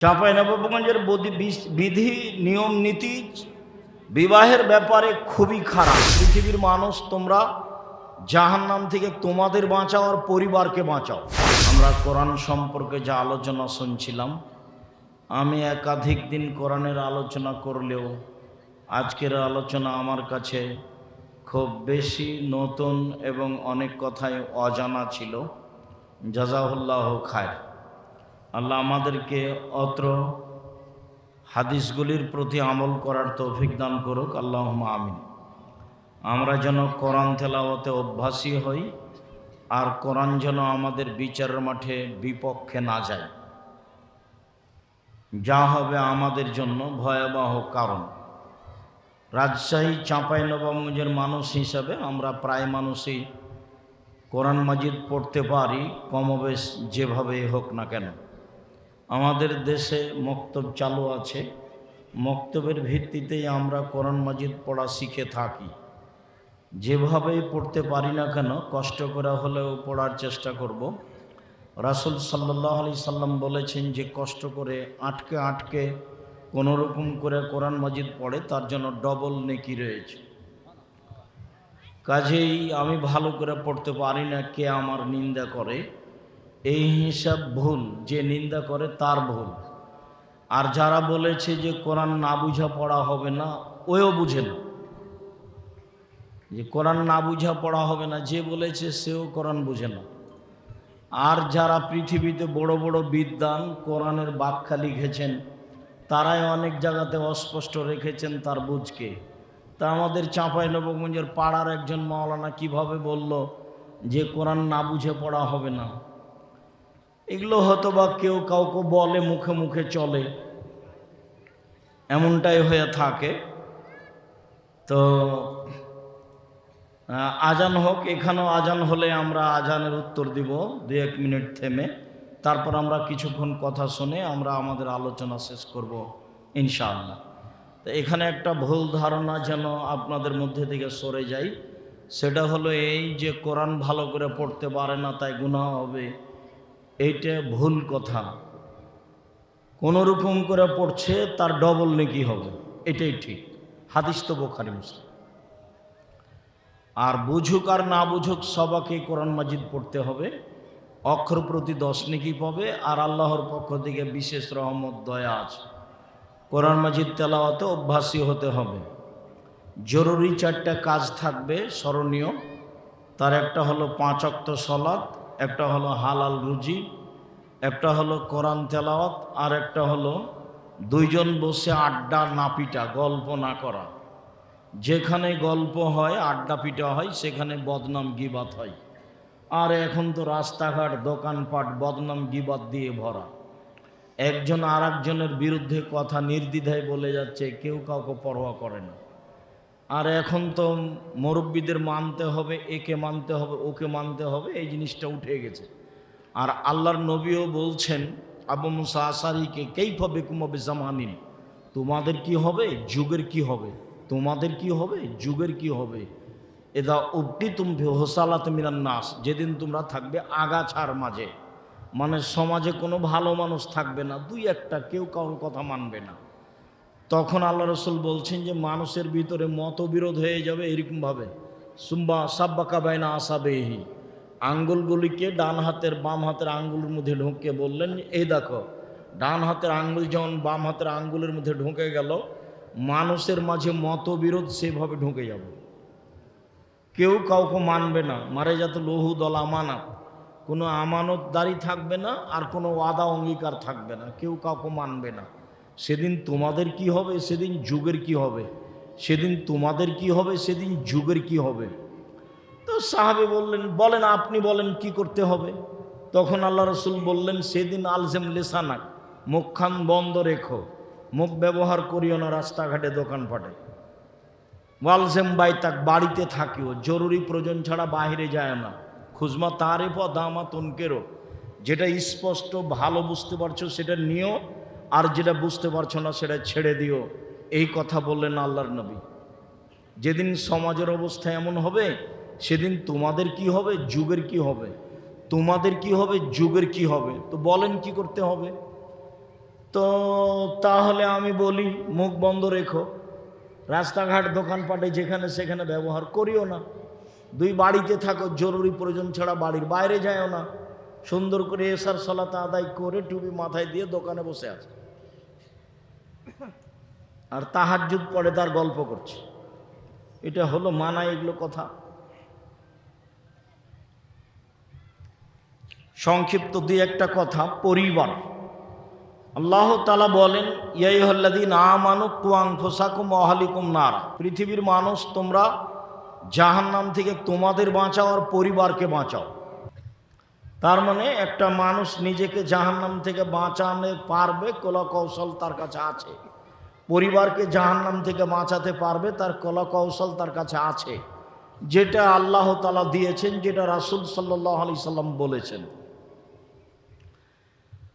চাঁপাই নবাবগঞ্জের বিধি, নিয়ম, নীতি, বিবাহের ব্যাপারে খুবই খারাপ। পৃথিবীর মানুষ, তোমরা জাহান নাম থেকে তোমাদের বাঁচাও আর পরিবারকে বাঁচাও। আমরা কোরআন সম্পর্কে যা আলোচনা শুনছিলাম, আমি একাধিক দিন কোরআনের আলোচনা করলেও আজকের আলোচনা আমার কাছে খুব বেশি নতুন এবং অনেক কথাই অজানা ছিল। জাজাহুল্লাহ খায় আল্লাহ আমাদেরকে অত্র হাদিসগুলির প্রতি আমল করার তৌফিক দান করুক আল্লাহ আমিন। আমরা যেন কোরআন তেলাওয়াতে অভ্যাসী হই আর কোরআন যেন আমাদের বিচারের মাঠে বিপক্ষে না যায়। যা হবে আমাদের জন্য ভয়াবহ কারণ। রাজশাহী চাঁপাই নবাবগঞ্জের মানুষ হিসাবে আমরা প্রায় মানুষই কোরআন মাজিদ পড়তে পারি, কমবেশ যেভাবেই হোক না কেন। আমাদের দেশে মক্তব চালু আছে। মক্তবের ভিত্তিতেই আমরা কোরআন মাজিদ পড়া শিখে থাকি। যেভাবেই পড়তে পারি না কেন, কষ্ট করে হলেও পড়ার চেষ্টা করব। রাসুল সাল্লাহ আলি সাল্লাম বলেছেন যে, কষ্ট করে আটকে আটকে কোনো রকম করে কোরআন মাজিদ পড়ে, তার জন্য ডবল নেকি রয়েছে। কাজেই আমি ভালো করে পড়তে পারি না, কে আমার নিন্দা করে? এই হিসাব ভুল, যে নিন্দা করে তার ভুল। আর যারা বলেছে যে কোরআন না বুঝা পড়া হবে না ওও বুঝে না। যে কোরআন না বুঝা পড়া হবে না, যে বলেছে সেও কোরআন বুঝে না। আর যারা পৃথিবীতে বড় বড় বিদ্বান কোরআনের ব্যাখ্যা লিখেছেন, তারাই অনেক জায়গাতে অস্পষ্ট রেখেছেন তার বুঝকে। তা আমাদের চাঁপাই নবগঞ্জের পাড়ার একজন মাওলানা কীভাবে বলল যে কোরআন না বুঝে পড়া হবে না? এগুলো হয়তো বা কেউ কাউকে বলে, মুখে মুখে চলে। এমনটাই হয়ে থাকে। তো আজান হোক, এখানেও আজান হলে আমরা আজানের উত্তর দিব, দু এক মিনিট থেমে। তারপর আমরা কিছুক্ষণ কথা শুনে আমরা আমাদের আলোচনা শেষ করব, ইনশাআল্লাহ। তো এখানে একটা ভুল ধারণা যেন আপনাদের মধ্যে থেকে সরে যায়। সেটা হলো এই যে কোরআন ভালো করে পড়তে পারে না, তাই গুনাহ হবে। এইটা ভুল কথা। কোনো রকম করে পড়ছে, তার ডবল নেকি হবে? এটাই ঠিক। হাদিস তো বোখারি, মুসলিম। আর বুঝুক আর না বুঝুক, সবাকে কোরআন মাজিদ পড়তে হবে। অক্ষর প্রতি দশ নেকি পাবে? আর আল্লাহর পক্ষ থেকে বিশেষ রহমত, দয়া আছে। কোরআন মাজিদ তেলাওয়াতে অভ্যাসী হতে হবে। জরুরি চারটা কাজ থাকবে, স্মরণীয়। তার একটা হলো পাঁচ অক্ত সলাৎ একটা হলো হালাল রুজি, একটা হলো কোরআন তেলাওয়াত, আর একটা হলো দুইজন বসে আড্ডা না পিটা গল্প না করা। যেখানে গল্প হয়, আড্ডা পিটা হয়, সেখানে বদনাম গিবাত হয়। আর এখন তো রাস্তাঘাট, দোকানপাট, বদনাম গিবাত দিয়ে ভরা। একজন আর বিরুদ্ধে কথা নির্দ্বিধায় বলে যাচ্ছে, কেউ কাউকে পরোয়া করে না। আর এখন তো মুরব্বীদের মানতে হবে, একে মানতে হবে, ওকে মানতে হবে, এই জিনিসটা উঠে গেছে। আর আল্লাহর নবীও বলছেন, আবু মুসা আসারিকে কেই ফবে কুমবে জামানিন? তোমাদের কি হবে? যুগের কি হবে? তোমাদের কি হবে? যুগের কি হবে? এদা উবটি তুমি হোসালাত মিনান নাস। যেদিন তোমরা থাকবে আগাছার মাঝে। মানে সমাজে কোনো ভালো মানুষ থাকবে না, দুই একটা, কেউ কারোর কথা মানবে না। তখন আল্লাহ রসুল বলছেন যে মানুষের ভিতরে মতবিরোধ হয়ে যাবে এরকমভাবে। সুম্বা সাব্বাকা বাইনা আসাবেহি। আঙ্গুলগুলিকে ডান হাতের বাম হাতের আঙ্গুলের মধ্যে ঢুকে বললেন, এই দেখো, ডান হাতের আঙ্গুল যেমন বাম হাতের আঙ্গুলের মধ্যে ঢুকে গেল, মানুষের মাঝে মতবিরোধ সেভাবে ঢুকে যাবে। কেউ কাউকে মানবে না। মারে যাতে লহু দল আমানত। কোনো আমানতদারি থাকবে না আর কোনো ওয়াদা অঙ্গীকার থাকবে না। কেউ কাউকে মানবে না। সেদিন তোমাদের কি হবে, সেদিন যুগের কি হবে? সেদিন তোমাদের কি হবে, সেদিন যুগের কি হবে? তো সাহাবে বললেন, বলেন আপনি বলেন কি করতে হবে? তখন আল্লাহ রসুল বললেন, সেদিন আলজেম লেসানাক মুখখান বন্ধ রেখো, মুখ ব্যবহার করিও না, রাস্তাঘাটে দোকানপাটে ওয়ালজেম বাইতাক, বাড়িতে থাকিও, জরুরি প্রয়োজন ছাড়া বাইরে যায় না। খুজমা তারে প দামা তনকেরও যেটা স্পষ্ট, ভালো বুঝতে পারছ, সেটা নিও আর যেটা বুঝতে পারছ না, সেটা ছেড়ে দিও। এই কথা বললেন আল্লাহর নবী। যেদিন সমাজের অবস্থা এমন হবে, সেদিন তোমাদের কি হবে? যুগের কি হবে? তোমাদের কি হবে? যুগের কি হবে? তো বলেন কি করতে হবে? তো তাহলে আমি বলি, মুখ বন্ধ রেখো। রাস্তাঘাট, দোকানপাটে, যেখানে সেখানে ব্যবহার করিও না। দুই বাড়িতে থাকো, জরুরি প্রয়োজন ছাড়া বাড়ির বাইরে যায়ও না। সুন্দর করে এসার সলাতে আদায় করে টুপি মাথায় দিয়ে দোকানে বসে আছে। আর তাহাজুদ পড়ে তার গল্প করছে। এটা হলো মানা এগুলো কথা। সংক্ষিপ্ত দুই একটা কথা, পরিবার। আল্লাহ তালা বলেন ইয়াইহল্লাদিন আমানু কুয়াং ফোসাকুম অহালিকুম নারা। পৃথিবীর মানুষ, তোমরা জাহান্নাম থেকে তোমাদের বাঁচাও আর পরিবারকে বাঁচাও। তার মানে একটা মানুষ নিজেকে জাহান্নাম থেকে বাঁচাতে পারবে কলা কৌশল তার কাছে আছে। পরিবারকে জাহান্নাম থেকে বাঁচাতে পারবে, তার কলা কৌশল তার কাছে আছে। যেটা আল্লাহ তালা দিয়েছেন, যেটা রাসুল সাল্লাহ আলি সাল্লাম বলেছেন।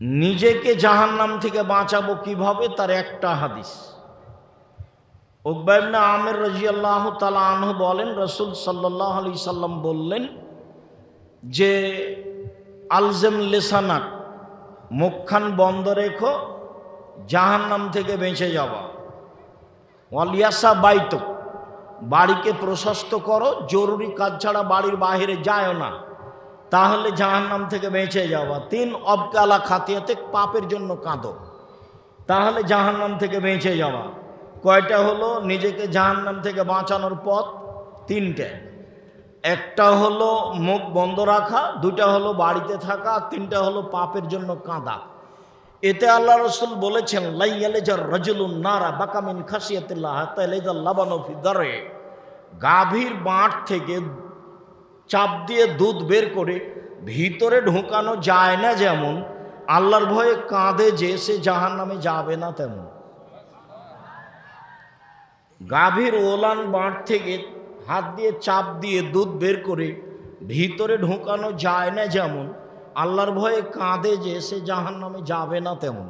নিজেকে জাহান্নাম থেকে বাঁচাবো কীভাবে? তার একটা হাদিস। ওকবাইবনা আমের রাজি আল্লাহ তালা আনহ বলেন, রসুল সাল্লাহ আলি সাল্লাম বললেন যে, আলজেম লেসানাক, মুখখান বন্ধ রেখো জাহান্নাম থেকে বেঁচে যাওয়া। ওয়ালিয়াসা বাইত বাড়িকে প্রশস্ত করো, জরুরি কাজ ছাড়া বাড়ির বাইরে যায় না। তাহলে জাহান্নাম থেকে বেঁচে যাওয়া। তিন অবকালা খাতিয়াতে পাপের জন্য কাঁদো। তাহলে জাহান্নাম থেকে বেঁচে যাওয়া। কয়টা হলো? নিজেকে জাহান্নাম থেকে বাঁচানোর পথ তিনটে। একটা হলো মুখ বন্ধ রাখা দুটা হলো বাড়িতে থাকা তিনটা হলো পাপের জন্য কাঁদা। এতে আল্লাহ রসুল বলেছেন নারা বাকামিন গাভীর বাঁট থেকে চাপ দিয়ে দুধ বের করে ভিতরে ঢোকানো যায় না যেমন, আল্লাহর ভয়ে কাঁদে যে সে জাহান নামে যাবে না তেমন। গাভীর ওলান বাঁট থেকে হাত দিয়ে চাপ দিয়ে দুধ বের করে ভিতরে ঢোকানো যায় না যেমন আল্লাহর ভয়ে কাঁদে যে সে জাহান নামে যাবে না তেমন।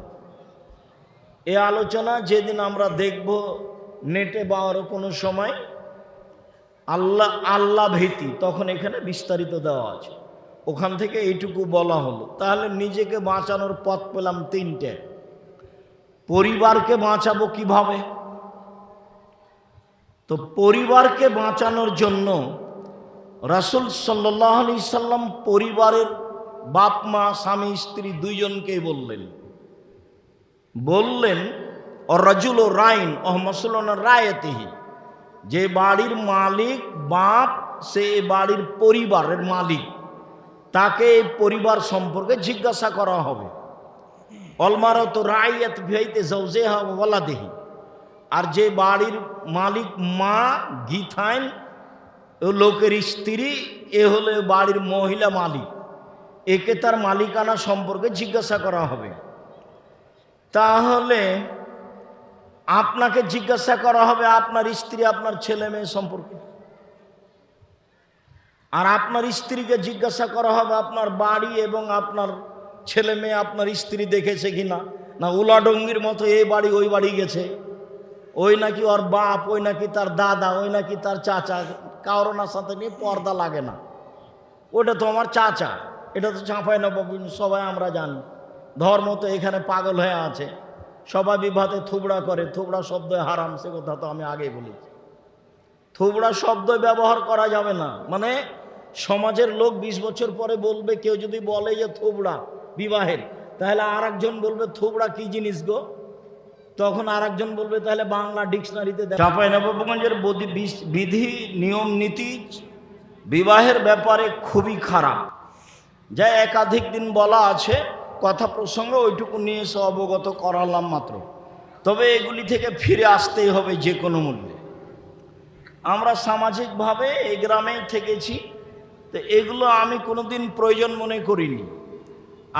এ আলোচনা যেদিন আমরা দেখব, নেটে বা আরও কোনো সময় আল্লাহ আল্লাহ ভীতি, তখন এখানে বিস্তারিত দেওয়া আছে। ওখান থেকে এইটুকু বলা হলো। তাহলে নিজেকে বাঁচানোর পথ পেলাম তিনটে। পরিবারকে বাঁচাবো কীভাবে? তো পরিবারকে বাঁচানোর জন্য রাসুল সাল্লাহ আলি সাল্লাম পরিবারের বাপ, মা, স্বামী, স্ত্রী দুইজনকেই বললেন। বললেন ও রাজুল ও রাইন ও মসলন রায়তিহি, যে বাড়ির মালিক বাপ, সে বাড়ির পরিবারের মালিক। তাকে এই পরিবার সম্পর্কে জিজ্ঞাসা করা হবে। অলমারত রাইয়াত ভিয়াইতে জৌজেহা ওয়ালা দেহি আর যে বাড়ির মালিক মা গীথাইন লোকের স্ত্রী, এ হলো বাড়ির মহিলা মালিক। একে তার মালিকানা সম্পর্কে জিজ্ঞাসা করা হবে। তাহলে আপনাকে জিজ্ঞাসা করা হবে, আপনার স্ত্রী আপনার ছেলে মেয়ে সম্পর্কে। আর আপনার স্ত্রীকে জিজ্ঞাসা করা হবে, আপনার বাড়ি এবং আপনার ছেলে মেয়ে আপনার স্ত্রী দেখেছে কি না? না উলাডঙ্গির মতো এই বাড়ি, ওই বাড়ি গেছে। ওই নাকি ওর বাপ, ওই নাকি তার দাদা, ওই নাকি তার চাচা কারোনার সাথে নিয়ে পর্দা লাগে না। ওটা তো আমার চাচা। এটা তো চাঁপাই নবাবিন সবাই আমরা জানি। ধর্ম তো এখানে পাগল হয়ে আছে। সবাই বিভাতে থুবড়া করে। থুবড়া শব্দ হারাম, সে কথা তো আমি আগেই বলেছি। থুবড়া শব্দ ব্যবহার করা যাবে না। মানে সমাজের লোক বিশ বছর পরে বলবে, কেউ যদি বলে যে থুবড়া বিবাহের, তাহলে আর বলবে, থুবড়া কি জিনিস গো? তখন আর বলবে, তাহলে বাংলা ডিকশনারিতে চাপাই নবাবগঞ্জের বিধি, নিয়ম, নীতি, বিবাহের ব্যাপারে খুবই খারাপ। যা একাধিক দিন বলা আছে, কথা প্রসঙ্গে ওইটুকু নিয়ে এসে অবগত করালাম মাত্র। তবে এগুলি থেকে ফিরে আসতেই হবে যে কোনো মূল্যে। আমরা সামাজিকভাবে এই গ্রামেই থেকেছি, তো এগুলো আমি কোনোদিন প্রয়োজন মনে করিনি।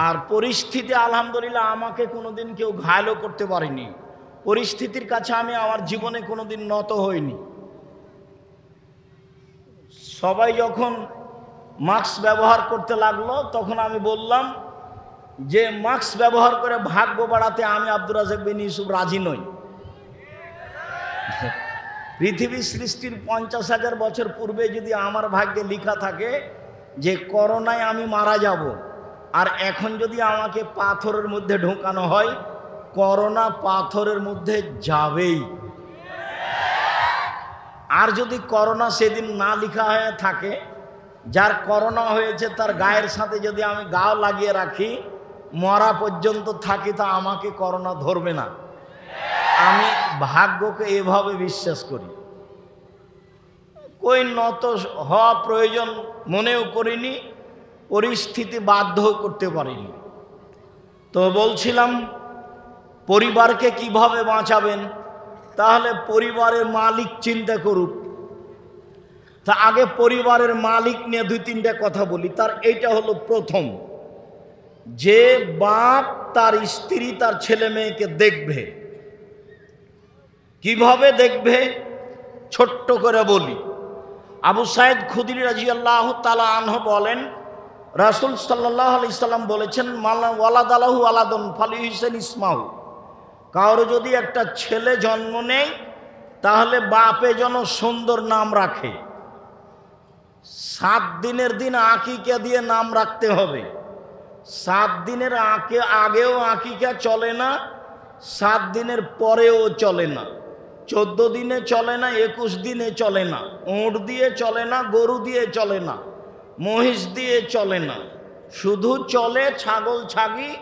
আর পরিস্থিতি আলহামদুলিল্লাহ আমাকে কোনোদিন কেউ ঘায়লও করতে পারেনি। পরিস্থিতির কাছে আমি আমার জীবনে কোনোদিন নত হইনি। সবাই যখন মাস্ক ব্যবহার করতে লাগল, তখন আমি বললাম যে মাস্ক ব্যবহার করে ভাগ্য বাড়াতে আমি আব্দুর রাজাক বিন ইউসুফ রাজি নই। পৃথিবী সৃষ্টির পঞ্চাশ হাজার বছর পূর্বে যদি আমার ভাগ্যে লেখা থাকে যে করোনায় আমি মারা যাব, আর এখন যদি আমাকে পাথরের মধ্যে ঢোকানো হয়, করোনা পাথরের মধ্যে যাবেই। আর যদি করোনা সেদিন না লেখা হয়ে থাকে যার করোনা হয়েছে, তার গায়ের সাথে যদি আমি গাও লাগিয়ে রাখি, মরা পর্যন্ত থাকি তা আমাকে করোনা ধরবে না। আমি ভাগ্যকে এভাবে বিশ্বাস করি। কই নত হওয়া প্রয়োজন মনেও করিনি, পরিস্থিতি বাধ্য করতে পারিনি। তো বলছিলাম, পরিবারকে কীভাবে বাঁচাবেন? তাহলে পরিবারের মালিক চিন্তা করুক। তা আগে পরিবারের মালিক নিয়ে দুই তিনটা কথা বলি। তার এইটা হলো প্রথম, যে বাপ তার স্ত্রী তার ছেলে মেয়েকে দেখবে, কীভাবে দেখবে? ছোট্ট করে বলি। আবু সাইদ খুদির রাজি আল্লাহ তালা আনহ বলেন, রাসুল সাল্লাহ আলি সাল্লাম বলেছেন মাল্লা ওয়ালাদ আলাহু আলাদন ফালি হুসেন ইসমাউ কারও যদি একটা ছেলে জন্ম নেয়, তাহলে বাপে যেন সুন্দর নাম রাখে। সাত দিনের দিন আঁকিকা দিয়ে নাম রাখতে হবে। সাত দিনের আঁকে আগেও আঁকিকা চলে না, সাত দিনের পরেও চলে না। চোদ্দ দিনে চলে না, একুশ দিনে চলে না। উঁট দিয়ে চলে না, গরু দিয়ে চলে না। মহিষ দিয়ে চলে না। শুধু চলে ছাগল ছাগি,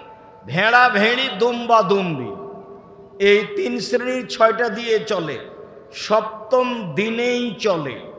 ভেড়া ভেড়ি, দুম্বা দুম্বি। এই তিন শ্রেণির ছয়টা দিয়ে চলে। সপ্তম দিনেই চলে।